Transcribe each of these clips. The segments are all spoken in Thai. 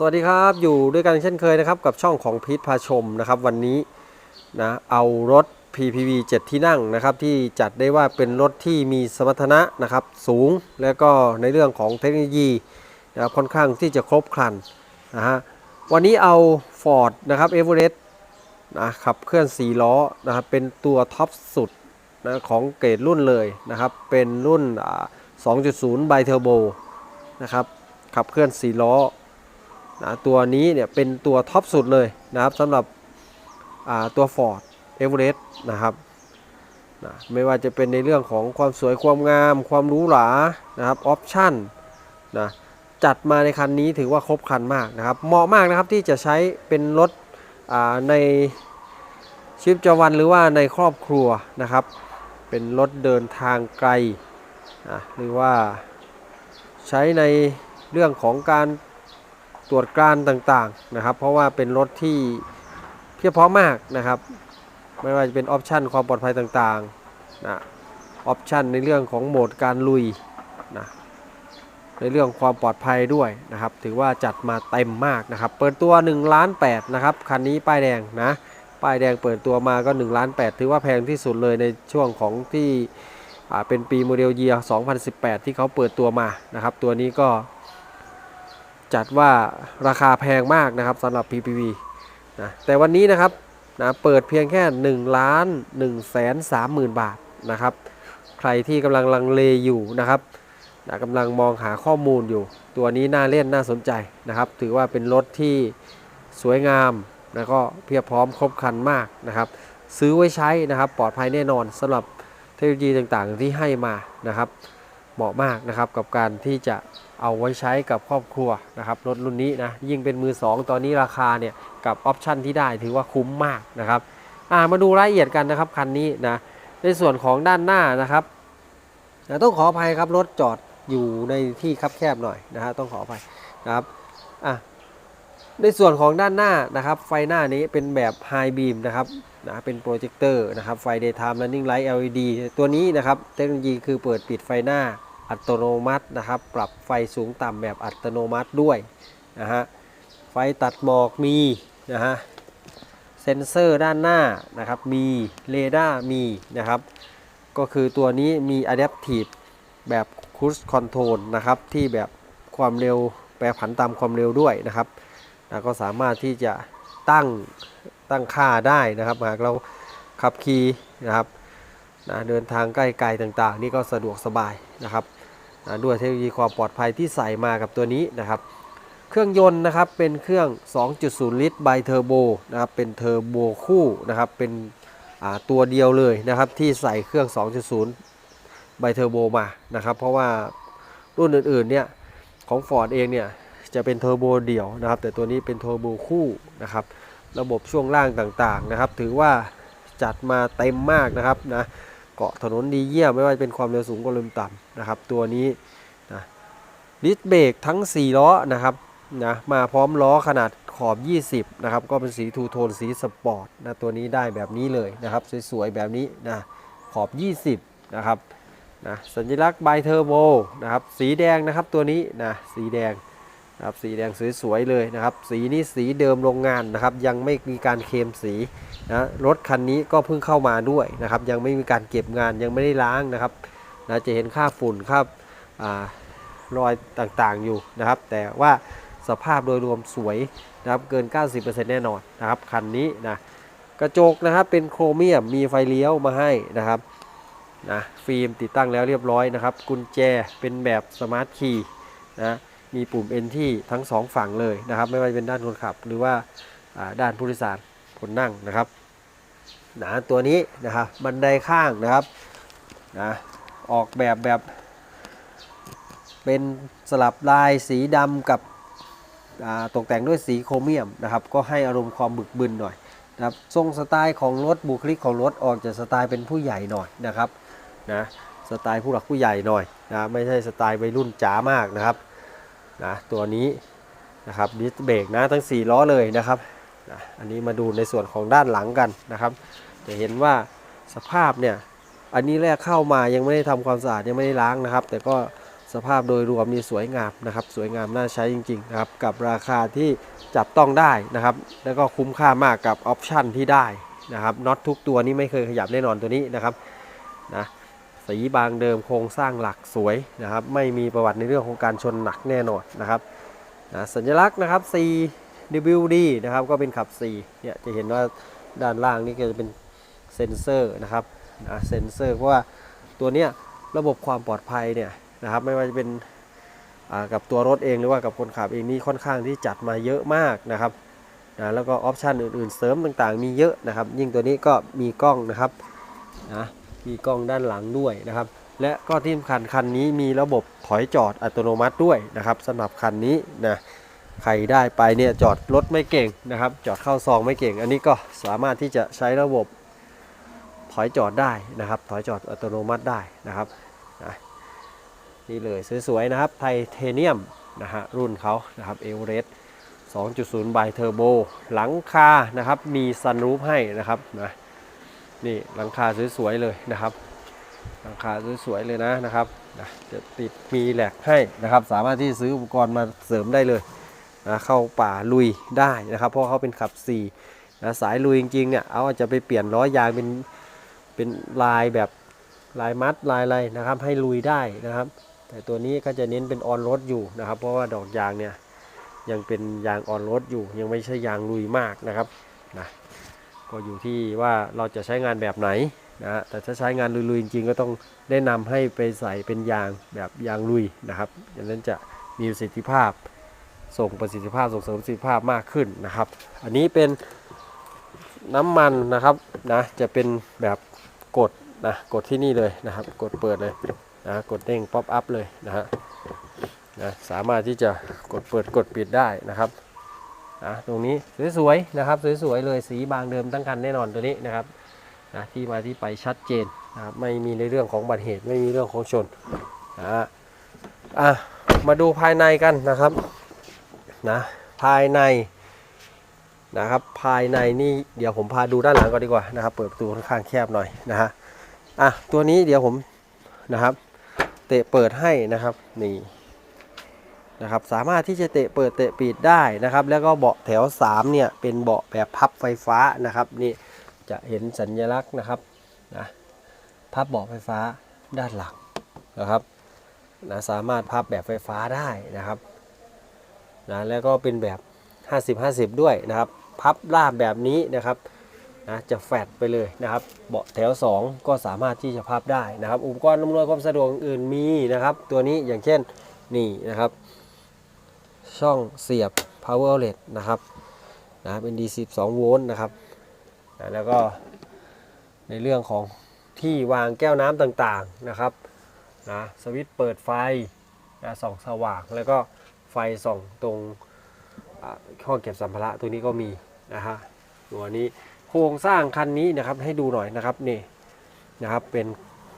สวัสดีครับอยู่ด้วยกันเช่นเคยนะครับกับช่องของพีทพาชมนะครับวันนี้นะเอารถ PPV 7 ที่นั่งนะครับที่จัดได้ว่าเป็นรถที่มีสมรรถนะนะครับสูงและก็ในเรื่องของเทคโนโลยีนะครับค่อนข้างที่จะครบครันนะฮะวันนี้เอา Ford นะครับ Everest นะขับเคลื่อน 4 ล้อนะครับเป็นตัวท็อปสุดนะของเกรดรุ่นเลยนะครับเป็นรุ่นอ่า2.0 Bi Turbo นะครับขับเคลื่อน 4 ล้อ นะตัวนี้เนี่ยเป็นตัวท็อปสุดเลยนะครับสำหรับตัว Ford Everest นะครับนะไม่ว่าจะเป็นในเรื่องของความสวยความงาม ความหรูหรานะครับออปชั่นนะจัดมาในคันนี้ถือว่าครบคันมากนะครับ เหมาะมากนะครับที่จะใช้เป็นรถในชีวิตประจำวันหรือว่าในครอบครัวนะครับ เป็นรถเดินทางไกลนะหรือว่าใช้ในเรื่องของการ ตรวจการต่างๆนะครับ เพราะว่าเป็นรถที่เพียบพร้อมมากนะครับ ไม่ว่าจะเป็นออปชันความปลอดภัยต่างๆนะออปชันในเรื่องของโหมดการลุยนะในเรื่องความปลอดภัยด้วยนะครับ ถือว่าจัดมาเต็มมากนะครับ เปิดตัว1ล้าน8นะครับคันนี้ป้ายแดงนะป้ายแดงเปิดตัวมาก็1ล้าน8ถือว่าแพงที่สุดเลยในช่วงของที่เป็นปีโมเดลเยียร์2018 ที่เขาเปิดตัวมานะครับ ตัวนี้ก็ จัดว่าราคาแพงมากนะครับสำหรับ PPV นะแต่วันนี้นะครับนะเปิดเพียงแค่1ล้าน1แสน3หมื่นบาทนะครับ ใครที่กำลังลังเลอยู่นะครับนะกำลังมองหาข้อมูลอยู่ ตัวนี้น่าเล่นน่าสนใจนะครับ ถือว่าเป็นรถที่สวยงามแล้วก็เพียบพร้อมครบครันมากนะครับ ซื้อไว้ใช้นะครับ ปลอดภัยแน่นอนสำหรับเทคโนโลยีต่างๆที่ให้มานะครับ เหมาะมากนะครับกับการที่จะเอาไว้ใช้กับครอบครัวนะครับรถรุ่นนี้นะยิ่งเป็นมือ 2 ตอนนี้ราคาเนี่ยกับออปชันที่ได้ถือว่าคุ้มมากนะครับามาดูรายละเอียดกันนะครับคันนี้นะในส่วนของด้านหน้านะครับนะต้องขออภัยครับรถจอดอยู่ในที่คับแคบหน่อยนะฮะต้องขออภัยนะครับอะในส่วนของด้านหน้านะครับ ไฟหน้านี้เป็นแบบ High Beam นะครับนะเป็นโปรเจคเตอร์นะครับไฟ Daytime Running Light LED ตัวนี้นะครับเทคโนโลยีคือเปิดปิดไฟหน้า อัตโนมัตินะครับ ปรับไฟสูงต่ำแบบอัตโนมัติด้วยนะฮะไฟตัดหมอกมีนะฮะเซ็นเซอร์ด้านหน้านะครับมีเรดาร์มีนะครับก็คือตัวนี้มี Adaptive แบบ Cruise Control นะครับที่แบบความเร็วแปรผันตามความเร็วด้วยนะครับนะก็สามารถที่จะตั้งตั้งค่าได้นะครับ หากเราขับขี่นะครับนะเดินทางใกล้ๆต่างๆ นี่ก็สะดวกสบายนะครับ ด้วยเทคโนโลยีความปลอดภัยที่ใส่มากับตัวนี้นะครับเครื่องยนต์นะครับเป็นเครื่อง 2.0 ลิตรไบเทอร์โบนะครับเป็นเทอร์โบคู่นะครับเป็นตัวเดียวเลยนะครับที่ใส่เครื่อง 2.0 ไบเทอร์โบมานะครับเพราะว่ารุ่นอื่นๆเนี่ยของ Ford เองเนี่ยจะเป็นเทอร์โบเดี่ยวนะครับแต่ตัวนี้เป็นเทอร์โบคู่นะครับระบบช่วงล่างต่างๆนะครับถือว่าจัดมาเต็มมากนะครับนะ เกาะถนนดีเยี่ยมไม่ว่าจะเป็นความเร็วสูงความเร็วต่ำนะครับ ตัวนี้นะดิสเบรกทั้ง 4 ล้อนะครับนะมาพร้อมล้อขนาดขอบ 20 นะครับ ก็เป็นสีทูโทนสีสปอร์ตนะตัวนี้ได้แบบนี้เลยนะครับ สวยๆ แบบนี้นะขอบ 20 นะครับนะสัญลักษณ์ไบเทอร์โบนะครับ สีแดงนะครับตัวนี้นะสีแดง นะครับสีแดงสวยๆเลยนะครับ สีนี้สีเดิมโรงงานนะครับ ยังไม่มีการเคลมสีนะรถคันนี้ก็เพิ่งเข้ามาด้วยนะครับ ยังไม่มีการเก็บงานยังไม่ได้ล้างนะครับนะจะเห็นค่าฝุ่นค่าอรอยต่างๆอยู่นะครับ แต่ว่าสภาพโดยรวมสวยนะครับเกิน 90%แน่นอนนะครับคันนี้นะกระจกนะครับเป็นโครเมียมมีไฟเลี้ยวมาให้นะครับนะฟิล์มติดตั้งแล้วเรียบร้อยนะครับ กุญแจเป็นแบบสมาร์ทคีย์นะ มีปุ่ม N ที่ทั้งสองฝั่งเลยนะครับ ไม่ว่าจะเป็นด้านคนขับ หรือว่าด้านผู้โดยสารคนนั่งนะครับนะตัวนี้นะครับบันไดข้างนะครับนะออกแบบแบบ เป็นสลับลายสีดำกับตกแต่งด้วยสีโครเมียมนะครับ ก็ให้อารมณ์ความบึกบึนหน่อยนะครับทรงสไตล์ของรถบุคลิกของรถออกจากสไตล์เป็นผู้ใหญ่หน่อยนะครับนะสไตล์ผู้หลักผู้ใหญ่หน่อยนะไม่ใช่สไตล์วัยรุ่นจ๋ามากนะครับ นะตัวนี้นะครับดิสเบรกนะทั้ง 4 ล้อเลยนะครับนะอันนี้มาดูในส่วนของด้านหลังกันนะครับ จะเห็นว่าสภาพเนี่ยอันนี้แรกเข้ามายังไม่ได้ทำความสะอาดยังไม่ได้ล้างนะครับ แต่ก็สภาพโดยรวมนี่สวยงามนะครับ สวยงามน่าใช้จริงๆนะครับกับราคาที่จับต้องได้นะครับ แล้วก็คุ้มค่ามากกับออปชั่นที่ได้นะครับน็อตทุกตัวนี้ไม่เคยขยับแน่นอนตัวนี้นะครับนะ สีบางเดิมโครงสร้างหลักสวยนะครับ ไม่มีประวัติในเรื่องของการชนหนักแน่นอนนะครับนะสัญลักษณ์นะครับ CWD นะครับก็เป็นขับ4เนี่ยจะเห็นว่าด้านล่างนี่ก็จะเป็นเซ็นเซอร์นะครับนะเซ็นเซอร์เพราะว่าตัวเนี้ยระบบความปลอดภัยเนี่ยนะครับไม่ว่าจะเป็นกับตัวรถเองหรือว่ากับคนขับเองนี่ค่อนข้างที่จัดมาเยอะมากนะครับนะแล้วก็ออปชันอื่นๆเสริมต่างๆ มีเยอะนะครับ ยิ่งตัวนี้ก็มีกล้องนะครับนะ มีกล้องด้านหลังด้วยนะครับ และก็ที่สำคัญคันนี้มีระบบถอยจอดอัตโนมัติด้วยนะครับสำหรับคันนี้นะใครได้ไปเนี่ยจอดรถไม่เก่งนะครับ จอดเข้าซองไม่เก่ง อันนี้ก็สามารถที่จะใช้ระบบถอยจอดได้นะครับ ถอยจอดอัตโนมัติได้นะครับนะนี่เลยสวยๆนะครับไทเทเนียมนะฮะรุ่นเขานะครับเอเวอเรสต์2.0บายเทอร์โบ หลังคานะครับ มีซันรูฟให้นะครับนะ นี่หลังคาสวยๆเลยนะครับ หลังคาสวยๆเลยนะนะครับนะจะติดมีแหลกให้นะครับ สามารถที่ซื้ออุปกรณ์มาเสริมได้เลยนะเข้าป่าลุยได้นะครับ เพราะเขาเป็นขับ4นะสายลุยจริงๆเนี่ยเอาจจะไปเปลี่ยนล้อยางเป็นเป็นลายแบบลายมัดลายอะไรนะครับ ให้ลุยได้นะครับ แต่ตัวนี้ก็จะเน้นเป็นออนรถอยู่นะครับ เพราะว่าดอกยางเนี่ยยังเป็นยางออนรถอยู่ ยังไม่ใช่ยางลุยมากนะครับนะ ก็อยู่ที่ว่าเราจะใช้งานแบบไหนนะแต่ถ้าใช้งานลุยๆจริงๆก็ต้องแนะนำให้ไปใส่เป็นยางแบบยางลุยนะครับอย่างนั้นจะมีประสิทธิภาพส่งประสิทธิภาพส่งเสริมประสิทธิภาพมากขึ้นนะครับ อันนี้เป็นน้ำมันนะครับนะจะเป็นแบบกดนะกดที่นี่เลยนะครับ กดเปิดเลยนะกดเด้งป๊อปอัพเลยนะฮะนะสามารถที่จะกดเปิดกดปิดได้นะครับ นะตรงนี้สวยๆนะครับสวยๆเลยสีบางเดิมตั้งคันแน่นอนตัวนี้นะครับนะที่มาที่ไปชัดเจนนะครับไม่มีในเรื่องของบัติเหตุไม่มีเรื่องของชนนะอะมาดูภายในกันนะครับนะภายในนะครับภายในนี่เดี๋ยวผมพาดูด้านหลังก่อนดีกว่านะครับ เปิดประตูค่อนข้างแคบหน่อยนะฮะอะตัวนี้เดี๋ยวผมนะครับ เตะเปิดให้นะครับนี่ นะครับสามารถที่จะเตะเปิดเตะปิดได้นะครับ แล้วก็เบาะแถว 3 เนี่ย เป็นเบาะแบบพับไฟฟ้านะครับนี่จะเห็นสัญลักษณ์นะครับนะพับเบาะไฟฟ้าด้านหลังนะครับนะสามารถพับแบบไฟฟ้าได้นะครับนะแล้วก็เป็นแบบ 50-50 ด้วยนะครับ พับราบแบบนี้นะครับนะจะแฟดไปเลยนะครับ เบาะแถว 2 ก็สามารถที่จะพับได้นะครับ อุปกรณ์อำนวยความสะดวกอื่นมีนะครับ ตัวนี้อย่างเช่นนี่นะครับ ช่องเสียบ power outlet นะครับนะเป็น DC 12โวลต์นะครับนะแล้วก็ในเรื่องของที่วางแก้วน้ำต่างๆนะครับนะสวิตช์เปิดไฟนะส่องสว่าง แล้วก็ไฟส่องตรงห้องเก็บสัมภาระตัวนี้ก็มีนะฮะตัวนี้โครงสร้างคันนี้นะครับให้ดูหน่อยนะครับนี่นะครับเป็น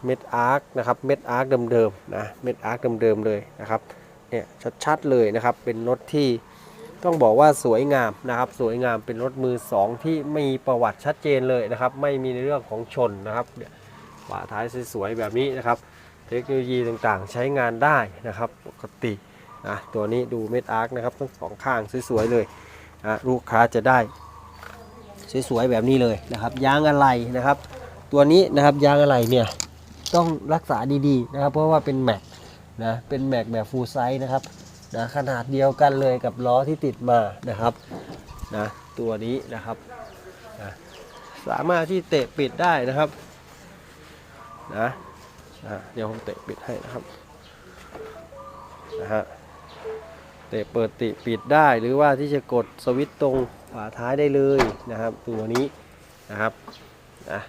เม็ดอาร์คนะครับเม็ดอาร์คเดิมๆนะเม็ดอาร์คเดิมๆเลยนะครับ เนี่ยชัดๆเลยนะครับ เป็นรถที่ต้องบอกว่าสวยงามนะครับ สวยงามเป็นรถมือสองที่มีประวัติชัดเจนเลยนะครับ ไม่มีในเรื่องของชนนะครับฝาท้ายสวยๆแบบนี้นะครับ เทคโนโลยีต่างๆ ใช้งานได้นะครับ ปกตินะตัวนี้ดูเม็ดอาร์คนะครับทั้งสองข้างสวยๆเลยนะลูกค้าจะได้ สวยๆแบบนี้เลยนะครับ ยางอะไรนะครับ ตัวนี้นะครับยางอะไรเนี่ยต้องรักษาดีๆนะครับ เพราะว่าเป็นแม็ก นะเป็นแม็กแบบฟูลไซส์นะครับนะขนาดเดียวกันเลยกับล้อที่ติดมานะครับนะตัวนี้นะครับนะสามารถที่เตะปิดได้นะครับนะนะเดี๋ยวผมเตะปิดให้นะครับนะฮะเตะเปิดติปิดได้หรือว่าที่จะกดสวิตช์ตรงฝาท้ายได้เลยนะครับตัวนี้นะครับนะ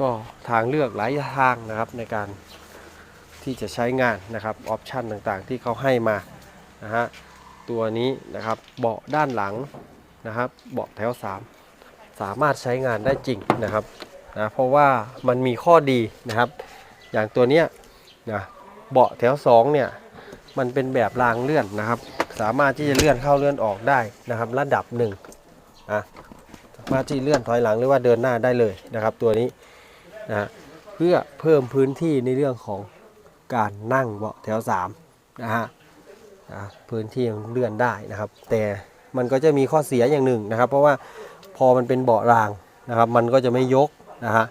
ก็ทางเลือกหลายทางนะครับในการ ที่จะใช้งานนะครับออปชันต่างๆ ที่เขาให้มานะฮะตัวนี้นะครับเบาะด้านหลังนะครับเบาะแถว 3 สามารถใช้งานได้จริงนะครับนะเพราะว่ามันมีข้อดีนะครับ อย่างตัวเนี้ยนะเบาะแถว2เนี่ยมันเป็นแบบรางเลื่อนนะครับ สามารถที่จะเลื่อนเข้าเลื่อนออกได้นะครับ ระดับหนึ่งนะสามารถที่เลื่อนถอยหลังหรือว่าเดินหน้าได้เลยนะครับ ตัวนี้นะฮะเพื่อเพิ่มพื้นที่ในเรื่องของ การนั่งเบาะแถว3นะฮะพื้นที่ยังเลื่อนได้นะครับ แต่มันก็จะมีข้อเสียอย่างหนึ่งนะครับ เพราะว่าพอมันเป็นเบาะรางนะครับ มันก็จะไม่ยกนะฮะ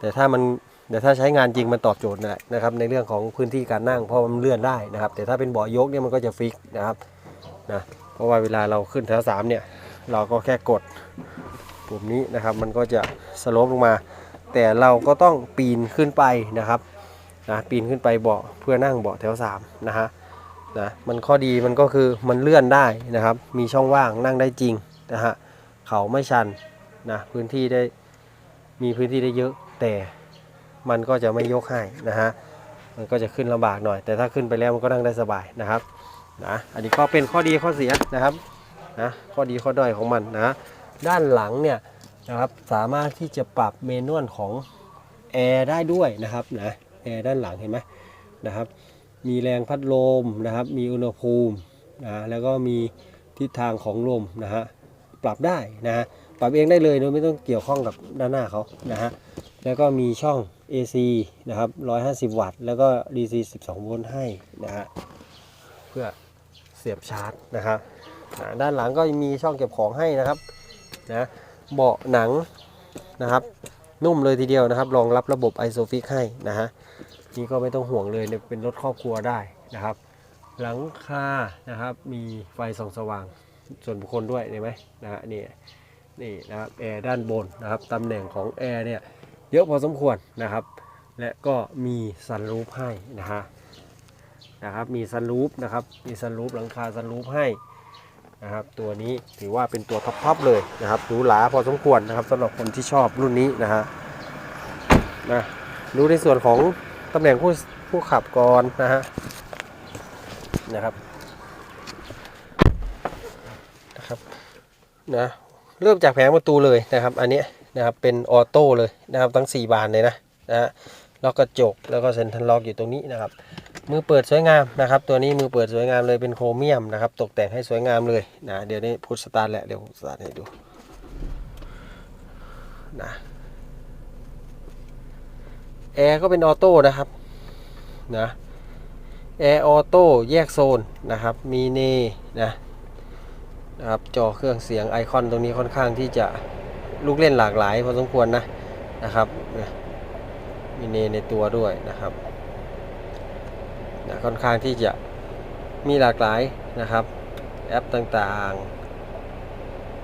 แต่ถ้ามันแต่ถ้าใช้งานจริงมันตอบโจทย์นะนะครับในเรื่องของพื้นที่การนั่งเพราะมันเลื่อนได้นะครับ แต่ถ้าเป็นเบาะยกเนี่ยมันก็จะฟิกนะครับนะเพราะว่าเวลาเราขึ้นแถวสามเนี่ยเราก็แค่กดปุ่มนี้นะครับ มันก็จะสโลปลงมา แต่เราก็ต้องปีนขึ้นไปนะครับ นะปีนขึ้นไปเบาะเพื่อนั่งเบาะแถว3นะฮะนะมันข้อดีมันก็คือมันเลื่อนได้นะครับ มีช่องว่างนั่งได้จริงนะฮะเขาไม่ชันนะพื้นที่ได้มีพื้นที่ได้เยอะ แต่มันก็จะไม่ยกให้นะฮะมันก็จะขึ้นลำบากหน่อย แต่ถ้าขึ้นไปแล้วมันก็นั่งได้สบายนะครับนะอันนี้ก็เป็นข้อดีข้อเสียนะครับนะข้อดีข้อด้อยของมันนะด้านหลังเนี่ยนะครับสามารถที่จะปรับเมนวลของแอร์ได้ด้วยนะครับนะ ร์ด้านหลังเห็นไหมนะครับ มีแรงพัดลมนะครับ มีอุณหภูมินะแล้วก็มีทิศทางของลมนะฮะปรับได้นะฮะปรับเองได้เลยโดยไม่ต้องเกี่ยวข้องกับด้านหน้าเขานะฮะแล้วก็มีช่อง AC นะครับ150 วัตต์ แล้วก็ DC 12 โวลต์ให้นะฮะเพื่อเสียบชาร์จนะครับนะด้านหลังก็มีช่องเก็บของให้นะครับนะเบาะหนังนะครับ นุ่มเลยทีเดียวนะครับรองรับระบบ ISOFIX ให้นะฮะ นี่ก็ไม่ต้องห่วงเลยเนี่ยเป็นรถครอบครัวได้นะครับ หลังคานะครับมีไฟส่องสว่างส่วนบุคคลด้วยเห็นไหมนะฮะนี่นี่นะครับแอร์ด้านบนนะครับตำแหน่งของแอร์เนี่ยเยอะพอสมควรนะครับ และก็มีซันรูฟให้นะฮะนะครับมีซันรูฟนะครับมีซันรูฟหลังคาซันรูฟให้นะครับตัวนี้ถือว่าเป็นตัวท็อปๆเลยนะครับหรูหราพอสมควรนะครับสำหรับคนที่ชอบรุ่นนี้นะฮะนะดูในส่วนของ ตำแหน่งผู้ผู้ขับก่อนนะฮะนะครับนะครับนะเริ่มจากแผงประตูเลยนะครับ อันนี้นะครับเป็นออโต้เลยนะครับทั้ง 4 บานเลยนะนะฮะล็อกกระจกแล้วก็เซ็นทรัลล็อกอยู่ตรงนี้นะครับ มือเปิดสวยงามนะครับ ตัวนี้มือเปิดสวยงามเลยเป็นโครเมียมนะครับ ตกแต่งให้สวยงามเลยนะเดี๋ยวนี้พุทสตาร์ทแหละเดี๋ยวสตาร์ทให้ดูนะ แอร์ก็เป็นออโต้นะครับนะแอร์ออโต้แยกโซนนะครับ มีเนนะนะครับจอเครื่องเสียงไอคอนตรงนี้ค่อนข้างที่จะลูกเล่นหลากหลายพอสมควรนะนะครับนะมีเนในตัวด้วยนะครับนะค่อนข้างที่จะมีหลากหลายนะครับ แอปต่าง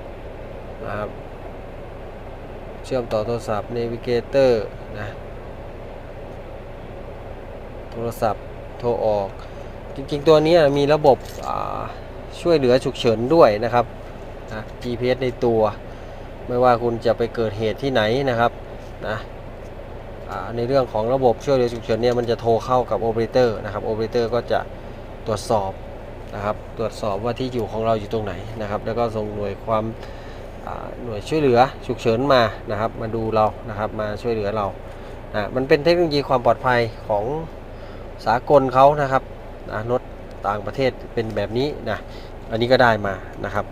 ๆนะครับเชื่อมต่อโทรศัพท์ Navigator นะ โทรศัพท์โทรออก จริงๆตัวนี้มีระบบช่วยเหลือฉุกเฉินด้วยนะครับนะ GPS ในตัว ไม่ว่าคุณจะไปเกิดเหตุที่ไหนนะครับนะในเรื่องของระบบช่วยเหลือฉุกเฉินเนี่ยมันจะโทรเข้ากับโอเปอเรเตอร์นะครับโอเปอเรเตอร์ก็จะตรวจสอบนะครับตรวจสอบว่าที่อยู่ของเราอยู่ตรงไหนนะครับ แล้วก็ส่งหน่วยความหน่วยช่วยเหลือฉุกเฉินมานะครับ มาดูเรานะครับมาช่วยเหลือเรานะมันเป็นเทคโนโลยีความปลอดภัยของ สากลเขานะครับนะรถต่างประเทศเป็นแบบนี้นะอันนี้ก็ได้มานะครับ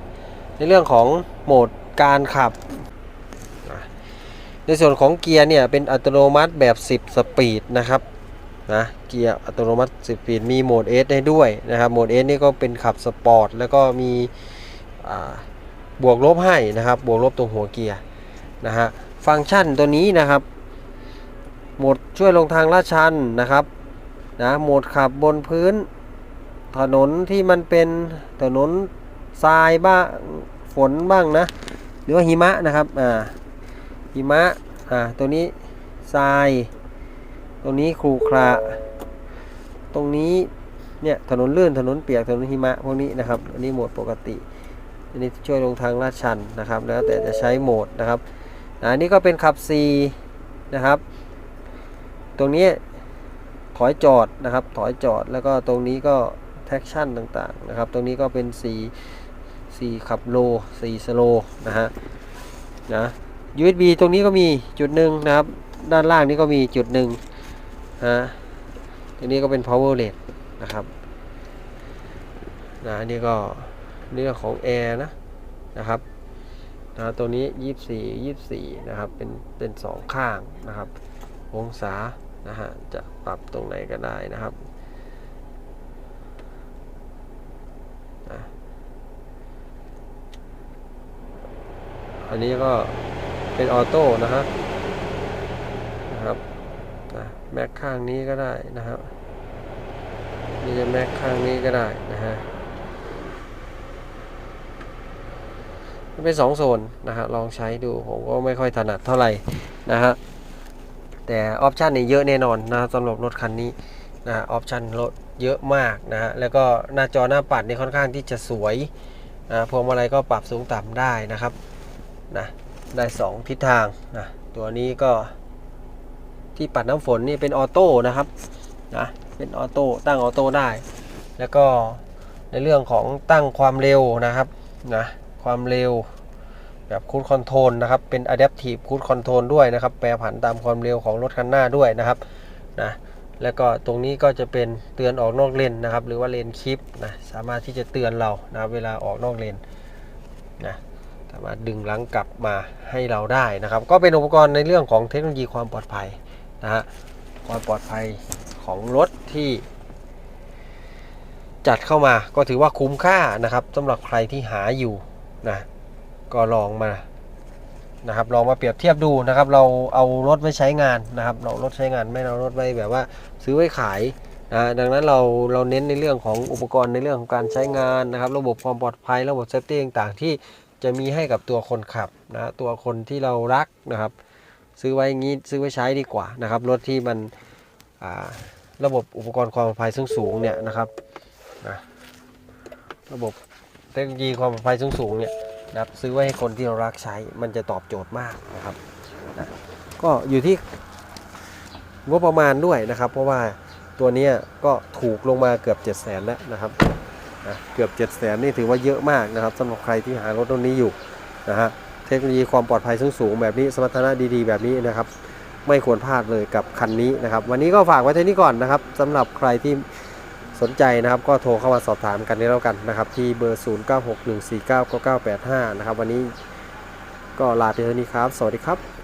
ในเรื่องของโหมดการขับ ในส่วนของเกียร์เนี่ยเป็นอัตโนมัติแบบ 10 สปีดนะครับนะเกียร์อัตโนมัติ 10 สปีดมีโหมด S ได้ด้วยนะครับโหมด S นี่ก็เป็นขับสปอร์ตแล้วก็มีบวกลบให้นะครับบวกลบตรงหัวเกียร์นะฮะฟังก์ชันตัวนี้นะครับ โหมดช่วยลงทางลาดชันนะครับ นะโหมดขับบนพื้น ถนนที่มันเป็นถนนทรายบ้างฝนบ้างนะ หรือว่าหิมะนะครับอ่าหิมะอ่าตัวนี้ทราย ตรงนี้ครูคราตรงนี้เนี่ยถนนลื่นถนนเปียกถนนหิมะพวกนี้นะครับอันนี้โหมดปกติอันนี้ช่วยลงทางลาดชันนะครับ แล้วแต่จะใช้โหมดนะครับอันนี้ก็เป็นขับ C นะครับ ตรงนี้ อยจอดนะครับ ถอยจอดแล้วก็ตรงนี้ก็ traction ต่างๆนะครับ ตรงนี้ก็เป็น C C ขับโล C slow นะฮะนะ USB ตรงนี้ก็มีจุดหนึ่งนะครับ ด้านล่างนี้ก็มีจุดหนึ่งฮะตรงนี้ก็เป็น power LED นะครับนะนนี่ก็เรื่องของแอร์นะนะครับนะตัวนี้ 24 24 นะครับ เป็นเป็นสองข้างนะครับ องศา นะฮะจะปรับตรงไหนก็ได้นะครับอันนี้ก็เป็นออโต้นะฮะนะครับแม็กข้างนี้ก็ได้นะครับนี่จะแม็กข้างนี้ก็ได้นะฮะเป็นสองโซนนะฮะลองใช้ดูผมก็ไม่ค่อยถนัดเท่าไหร่นะฮะ แต่ออปชันนี่เยอะแน่นอนนะสำหรับรถคันนี้นะออปชันรถเยอะมากนะฮะแล้วก็หน้าจอหน้าปัดนี่ค่อนข้างที่จะสวยนะพวงมาลัยก็ปรับสูงต่ำได้นะครับนะได้ 2 ทิศทางนะตัวนี้ก็ที่ปัดน้ำฝนนี่เป็นออโต้นะครับนะเป็นออโต้ตั้งออโต้ได้ แล้วก็ในเรื่องของตั้งความเร็วนะครับนะความเร็ว แบบคูดคอนโทรลนะครับเป็น Adaptive Cruise Control ด้วยนะครับ แปรผันตามความเร็วของรถคันหน้าด้วยนะครับนะแล้วก็ตรงนี้ก็จะเป็นเตือนออกนอกเลนนะครับ หรือว่าเลนคลิปนะสามารถที่จะเตือนเรานะรเวลาออกนอกเลนนะสามารถดึงหลังกลับมาให้เราได้นะครับ ก็เป็นอุปกรณ์ในเรื่องของเทคโนโลยีความปลอดภัยนะฮะความปลอดภัยของรถที่ จัดเข้ามาก็ถือว่าคุ้มค่านะครับสำหรับใครที่หาอยู่นะ ก็ลองมานะครับลองมาเปรียบเทียบดูนะครับ เราเอารถไว้ใช้งานนะครับ เรารถใช้งานไม่เอารถไว้แบบว่าซื้อไว้ขายนะดังนั้นเราเราเน้นในเรื่องของอุปกรณ์ในเรื่องของการใช้งานนะครับ ระบบความปลอดภัยระบบเซฟตี้ต่างๆ ที่จะมีให้กับตัวคนขับนะตัวคนที่เรารักนะครับ ซื้อไว้อย่างนี้ซื้อไว้ใช้ดีกว่านะครับ รถที่มันระบบอุปกรณ์ความปลอดภัยซึ่งสูงเนี่ยนะครับนะระบบเทคโนโลยีความปลอดภัยสูงๆเนี่ย นะครับซื้อไว้ให้คนที่เรารักใช้มันจะตอบโจทย์มากนะครับนะก็อยู่ที่งบประมาณด้วยนะครับ เพราะว่าตัวนี้ก็ถูกลงมาเกือบ 7 0 0 0 0นแล้วนะครับนะเกือบ 7 0 0 0 0นนี่ถือว่าเยอะมากนะครับสำหรับใครที่หารถรุ่นนี้อยู่นะฮะเทคโนโลยีความปลอดภัยสูงๆแบบนี้สมรรถนะดีๆ แบบนี้นะครับ ไม่ควรพลาดเลยกับคันนี้นะครับ วันนี้ก็ฝากไว้เท่านี้ก่อนนะครับสำหรับใครที่ สนใจนะครับก็โทรเข้ามาสอบถามกันได้แล้วกันนะครับ ที่เบอร์ 0961499985 นะครับ วันนี้ก็ลาไปเท่านี้ครับ สวัสดีครับ